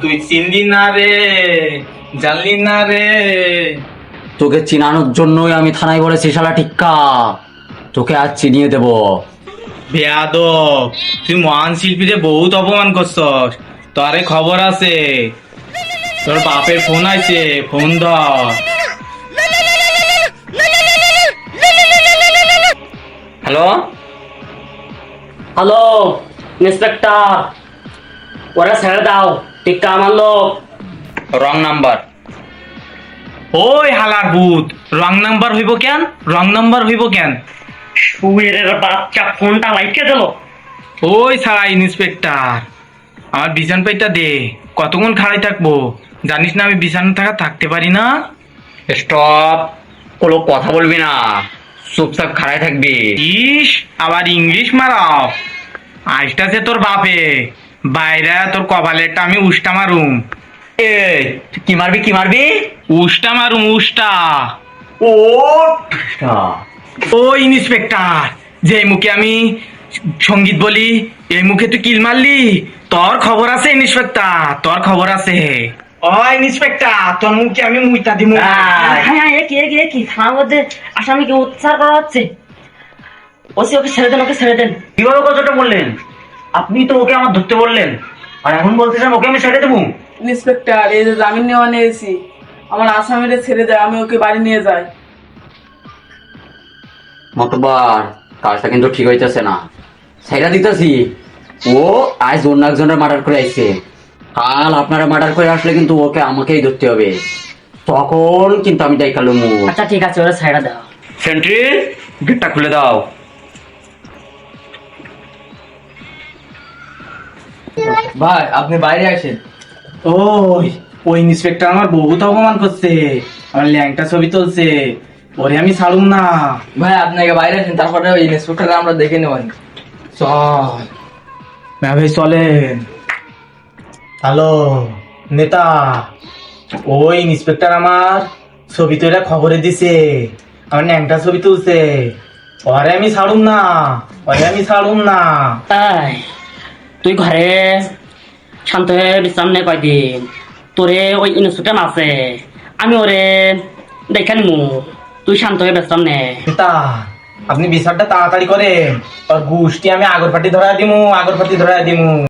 তুই চিনলি না রে জানলি না রে। তোকে চিনানোর জন্যই আমি থানায় বলেছি শালা টিক্কা। তোকে আজ চিনিয়ে দেব। বেয়াদব তুই মহান শিল্পীরে বহুত অপমান করছস। তোরে খবর আছে। তোর বাপের ফোন আছে ফোন ধর। হ্যালো? Hello inspector. ওরা ছেড়ে দাও টিক্কা আমার লোক। রং নাম্বার ওই হালার ভূত রং নাম্বার হইব কেন? রং নাম্বার হইব কেন? শুয়ের বাচ্চা ফোনটা লাইকে দিল। ওই সারা ইন্সপেক্টর আমার বিছান পাইটা দে কতক্ষণ খাড়াই থাকব? জানিস না আমি বিছানা থাকা থাকতে পারি না? স্টপ কোনো কথা বলবি না। চুপচাপ খাড়াই থাকবি। ইস আবার ইংলিশ মারাও। আইসটাছে তোর বাপে। বাইরে তোর কপালেরটা আমি উষ্টা মারুম। এ কি মারবি কি মারবি? উষ্টা মারুম উষ্টা। ও ও ইন্সপেক্টর যে মুখে আমি সংগীত বলি এই মুখে তুই কিল মারলি? তোর খবর আছে ইন্সপেক্টর তোর খবর আছে। ও ইন্সপেক্টর তোর মুখে আমি মুইতা দিমু। হ্যাঁ হ্যাঁ একই একই একই থানার মধ্যে আসামিকে উৎসাহ করা হচ্ছে। ওসি ওকে ছেড়ে দেন ওকে ছেড়ে দেন। কীভাবে কথাটা বললেন? আপনি তো ওকে আমার ধরতে বললেন। আর এখন বলতেছেন ওকে আমি ছেড়ে দেবো। ইন্সপেক্টর এই যে জামিন নেওয়া নিয়েছি আমার আসামিরে ছেড়ে দেয় আমি ওকে বাড়ি নিয়ে যাই। মতবার কাজটা কিন্তু ঠিক হইতেছে না। সেটা দিতেছি। ও আজ অন্য একজনের মার্ডার করে আইছে। কাল আপনারা মার্ডার করে আসলে কিন্তু ওকে আমাকেই ধরতে হবে। তখন কিন্তু আমি দেখাল মু আচ্ছা ঠিক আছে ওরা ছেড়ে দাও। সেন্ট্রি গেটটা খুলে দাও। ভাই আপনি বাইরে আসেন ওই ওই ইন্সপেক্টর আমার বহুত অপমান করছে। আমার ল্যাংটা ছবি তুলছে। ওরে আমি ছাড়ুম না। ভাই আপনাকে বাইরে আসেন তারপরে ওই ইন্সপেক্টর আমরা দেখে নেবেন চল। ভাই চলেন। হ্যালো নেতা। ওই ইন্সপেক্টর আমার ছবি তোরা খবরে দিছে। আমার ন্যাংটা ছবি তুলছে। ওরে আমি ছাড়ুম না। ওরে আমি ছাড়ুম না। তাই। তুই ঘরে শান্ত হয়ে বিশ্রাম নে কয়দিন। তোরে ওই ইনস্টিটিউট আছে। আমি ওরে দেখে নিমু। তুই শান্ত হয়ে বিশ্রাম নে। আপনি বিচারটা তাড়াতাড়ি করে আর গুষ্টি আমি আগরপাটি ধরা দিমু আগরপাটি ধরা দিমু।